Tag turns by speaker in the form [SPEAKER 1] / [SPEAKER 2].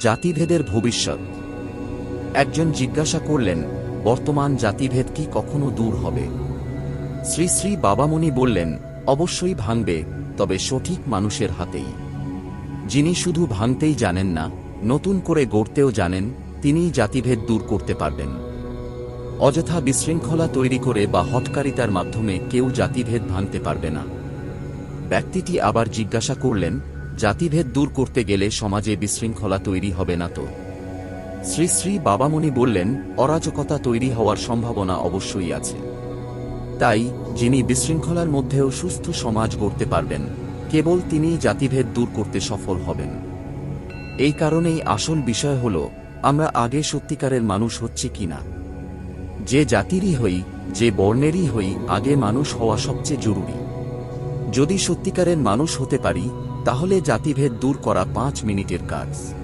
[SPEAKER 1] জাতিভেদের ভবিষ্যৎ। একজন জিজ্ঞাসা করলেন, বর্তমান জাতিভেদ কি কখনো দূর হবে? শ্রী শ্রী বাবামণি বললেন, অবশ্যই ভাঙবে, তবে সঠিক মানুষের হাতেই। যিনি শুধু ভাঙতেই জানেন না, নতুন করে গড়তেও জানেন, তিনিই জাতিভেদ দূর করতে পারবেন। অযথা বিশৃঙ্খলা তৈরি করে বা হটকারিতার মাধ্যমে কেউ জাতিভেদ ভাঙতে পারবে না। ব্যক্তিটি আবার জিজ্ঞাসা করলেন জাতিভেদ দূর করতে গেলে সমাজে বিশৃঙ্খলা তৈরি হবে না তো। শ্রী শ্রী বাবামণি বললেন, অরাজকতা তৈরি হওয়ার সম্ভাবনা অবশ্যই আছে। তাই, যিনি বিশৃঙ্খলার মধ্যেও সুস্থ সমাজ গড়তে পারবেন, কেবল তিনিই জাতিভেদ দূর করতে সফল হবেন। এই কারণেই আসল বিষয় হল, আমরা আগে সত্যিকারের মানুষ হচ্ছি কিনা যে জাতিরই হই, যে বর্ণেরই হই, আগে মানুষ হওয়া সবচেয়ে জরুরি। যদি সত্যিকারের মানুষ হতে পারি তাহলে জাতিভেদ দূর করা পাঁচ মিনিটের কাজ।